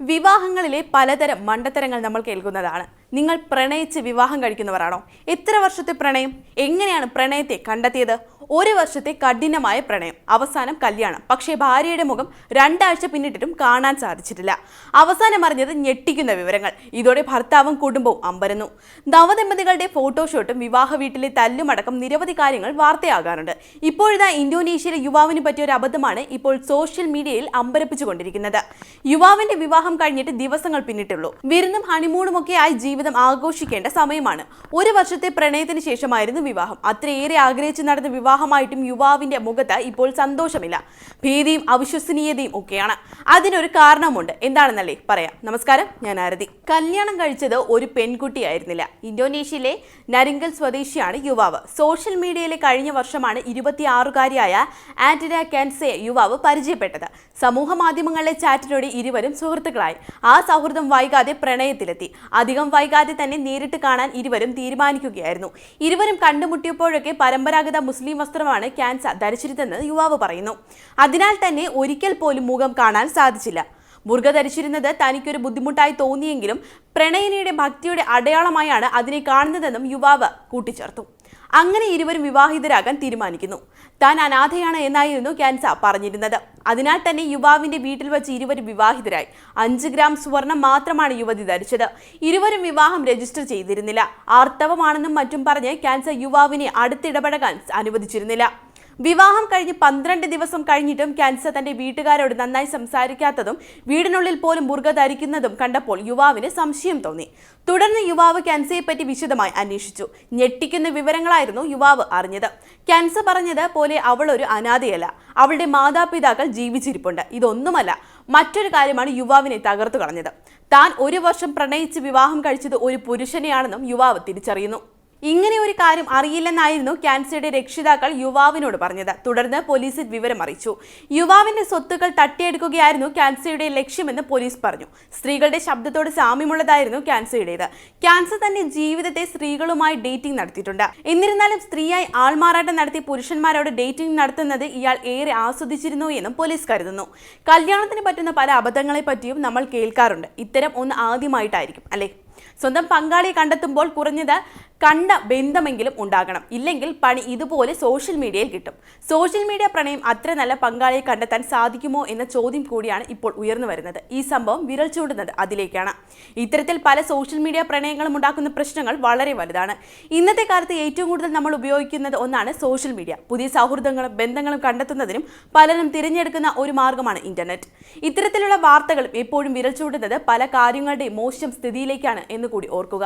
വിവാഹങ്ങളിലെ പലതരം മണ്ടത്തരങ്ങൾ നമ്മൾ കേൾക്കുന്നതാണ്. നിങ്ങൾ പ്രണയിച്ച് വിവാഹം കഴിക്കുന്നവരാണോ? എത്ര വർഷത്തെ പ്രണയം? എങ്ങനെയാണ് പ്രണയത്തെ കണ്ടെത്തിയത്? ഒരു വർഷത്തെ കഠിനമായ പ്രണയം. അവസാനം കല്യാണം. പക്ഷേ ഭാര്യയുടെ മുഖം രണ്ടാഴ്ച പിന്നിട്ടിട്ടും കാണാൻ സാധിച്ചിട്ടില്ല. അവസാനം അറിഞ്ഞത് ഞെട്ടിക്കുന്ന വിവരങ്ങൾ. ഇതോടെ ഭർത്താവും കുടുംബവും അമ്പരന്നു. നവദമ്പതികളുടെ ഫോട്ടോഷൂട്ടും വിവാഹ വീട്ടിലെ തല്ലുമടക്കം നിരവധി കാര്യങ്ങൾ വാർത്തയാകാറുണ്ട്. ഇപ്പോഴിതാ ഇന്തോനേഷ്യയിലെ യുവാവിന് പറ്റിയ ഒരു അബദ്ധമാണ് ഇപ്പോൾ സോഷ്യൽ മീഡിയയിൽ അമ്പരപ്പിച്ചുകൊണ്ടിരിക്കുന്നത്. യുവാവിന്റെ വിവാഹം കഴിഞ്ഞിട്ട് ദിവസങ്ങൾ പിന്നിട്ടുള്ളൂ. വിരുന്നും ഹണിമൂണും ഒക്കെ ആയി ജീവിതം ആഘോഷിക്കേണ്ട സമയമാണ്. ഒരു വർഷത്തെ പ്രണയത്തിന് ശേഷമായിരുന്നു വിവാഹം. അത്രയേറെ ആഗ്രഹിച്ചു നടന്ന വിവാഹമായിട്ടും യുവാവിന്റെ മുഖത്ത് ഇപ്പോൾ സന്തോഷമില്ല. ഭീതിയും അവിശ്വസനീയതയും ഒക്കെയാണ്. അതിനൊരു കാരണമുണ്ട്. എന്താണെന്നല്ലേ പറയാം. നമസ്കാരം. ഞാൻ ആരതി. കല്യാണം കഴിച്ചത് ഒരു പെൺകുട്ടിയായിരുന്നില്ല. ഇന്തോനേഷ്യയിലെ നരിങ്കൽ സ്വദേശിയാണ് യുവാവ്. സോഷ്യൽ മീഡിയയിലെ കഴിഞ്ഞ വർഷമാണ് ഇരുപത്തിയാറുകാരിയായ ആന്റിന കാൻസെ യുവാവ് പരിചയപ്പെട്ടത്. സമൂഹ മാധ്യമങ്ങളിലെ ചാറ്റിലൂടെ ഇരുവരും സുഹൃത്തുക്കളായി. ആ സൗഹൃദം വൈകാതെ പ്രണയത്തിലെത്തി. അധികം വൈകാതെ തന്നെ നേരിട്ട് കാണാൻ ഇരുവരും തീരുമാനിക്കുകയായിരുന്നു. ഇരുവരും കണ്ടുമുട്ടിയപ്പോഴൊക്കെ പരമ്പരാഗത മുസ്ലിം വസ്ത്രമാണ് ക്യാൻസ ധരിച്ചിരുന്നതെന്ന് യുവാവ് പറയുന്നു. അതിനാൽ തന്നെ ഒരിക്കൽ പോലും മുഖം കാണാൻ സാധിച്ചില്ല. മുറുക ധരിച്ചിരുന്നത് തനിക്കൊരു ബുദ്ധിമുട്ടായി തോന്നിയെങ്കിലും പ്രണയിനിയുടെ ഭക്തിയുടെ അടയാളമായാണ് അതിനെ കാണുന്നതെന്നും യുവാവ് കൂട്ടിച്ചേർത്തു. അങ്ങനെ ഇരുവരും വിവാഹിതരാകാൻ തീരുമാനിക്കുന്നു. താൻ അനാഥയാണ് എന്നായിരുന്നു ക്യാൻസ പറഞ്ഞിരുന്നത്. അതിനാൽ തന്നെ യുവാവിന്റെ വീട്ടിൽ വെച്ച് ഇരുവരും വിവാഹിതരായി. അഞ്ച് ഗ്രാം സുവർണം മാത്രമാണ് യുവതി ധരിച്ചത്. ഇരുവരും വിവാഹം രജിസ്റ്റർ ചെയ്തിരുന്നില്ല. ആർത്തവമാണെന്നും മറ്റും പറഞ്ഞ് ക്യാൻസർ യുവാവിനെ അടുത്തിടപഴകാൻ അനുവദിച്ചിരുന്നില്ല. വിവാഹം കഴിഞ്ഞ് പന്ത്രണ്ട് ദിവസം കഴിഞ്ഞിട്ടും ക്യാൻസർ തന്റെ വീട്ടുകാരോട് നന്നായി സംസാരിക്കാത്തതും വീടിനുള്ളിൽ പോലും ബുർഗ ധരിക്കുന്നതും കണ്ടപ്പോൾ യുവാവിന് സംശയം തോന്നി. തുടർന്ന് യുവാവ് ക്യാൻസറെ പറ്റി വിശദമായി അന്വേഷിച്ചു. ഞെട്ടിക്കുന്ന വിവരങ്ങളായിരുന്നു യുവാവ് അറിഞ്ഞത്. ക്യാൻസർ പറഞ്ഞത് പോലെ അവൾ ഒരു അനാഥയല്ല. അവളുടെ മാതാപിതാക്കൾ ജീവിച്ചിരിപ്പുണ്ട്. ഇതൊന്നുമല്ല മറ്റൊരു കാര്യമാണ് യുവാവിനെ തകർത്തു കളഞ്ഞത്. താൻ ഒരു വർഷം പ്രണയിച്ച് വിവാഹം കഴിച്ചത് ഒരു പുരുഷനെയാണെന്നും യുവാവ് തിരിച്ചറിയുന്നു. ഇങ്ങനെ ഒരു കാര്യം അറിയില്ലെന്നായിരുന്നു ക്യാൻസറുടെ രക്ഷിതാക്കൾ യുവാവിനോട് പറഞ്ഞത്. തുടർന്ന് പോലീസിൽ വിവരം അറിയിച്ചു. യുവാവിന്റെ സ്വത്തുക്കൾ തട്ടിയെടുക്കുകയായിരുന്നു ക്യാൻസറുടെ ലക്ഷ്യമെന്ന് പോലീസ് പറഞ്ഞു. സ്ത്രീകളുടെ ശബ്ദത്തോട് സാമ്യമുള്ളതായിരുന്നു ക്യാൻസറുടേത്. ക്യാൻസർ തന്റെ ജീവിതത്തെ സ്ത്രീകളുമായി ഡേറ്റിംഗ് നടത്തിയിട്ടുണ്ട്. എന്നിരുന്നാലും സ്ത്രീയായി ആൾമാറാട്ടം നടത്തി പുരുഷന്മാരോട് ഡേറ്റിംഗ് നടത്തുന്നത് ഇയാൾ ഏറെ ആസ്വദിച്ചിരുന്നു എന്നും പോലീസ് കരുതുന്നു. കല്യാണത്തിന് പറ്റുന്ന പല അബദ്ധങ്ങളെ പറ്റിയും നമ്മൾ കേൾക്കാറുണ്ട്. ഇത്തരം ഒന്ന് ആദ്യമായിട്ടായിരിക്കും അല്ലേ? സ്വന്തം പങ്കാളിയെ കണ്ടെത്തുമ്പോൾ കുറഞ്ഞത് കണ്ട ബന്ധമെങ്കിലും ഉണ്ടാകണം. ഇല്ലെങ്കിൽ പണി ഇതുപോലെ സോഷ്യൽ മീഡിയയിൽ കിട്ടും. സോഷ്യൽ മീഡിയ പ്രണയം അത്ര നല്ല പങ്കാളിയെ കണ്ടെത്താൻ സാധിക്കുമോ എന്ന ചോദ്യം കൂടിയാണ് ഇപ്പോൾ ഉയർന്നു വരുന്നത്. ഈ സംഭവം വിരൽ ചൂണ്ടുന്നത് അതിലേക്കാണ്. ഇത്തരത്തിൽ പല സോഷ്യൽ മീഡിയ പ്രണയങ്ങളും ഉണ്ടാക്കുന്ന പ്രശ്നങ്ങൾ വളരെ വലുതാണ്. ഇന്നത്തെ കാലത്ത് ഏറ്റവും കൂടുതൽ നമ്മൾ ഉപയോഗിക്കുന്നത് ഒന്നാണ് സോഷ്യൽ മീഡിയ പുതിയ സൗഹൃദങ്ങളും ബന്ധങ്ങളും കണ്ടെത്തുന്നതിനും പലരും തിരഞ്ഞെടുക്കുന്ന ഒരു മാർഗമാണ് ഇന്റർനെറ്റ് ഇത്തരത്തിലുള്ള വാർത്തകളും എപ്പോഴും വിരൽ ചൂണ്ടുന്നത് പല കാര്യങ്ങളുടെയും മോശം സ്ഥിതിയിലേക്കാണ് എന്ന് കൂടി ഓർക്കുക.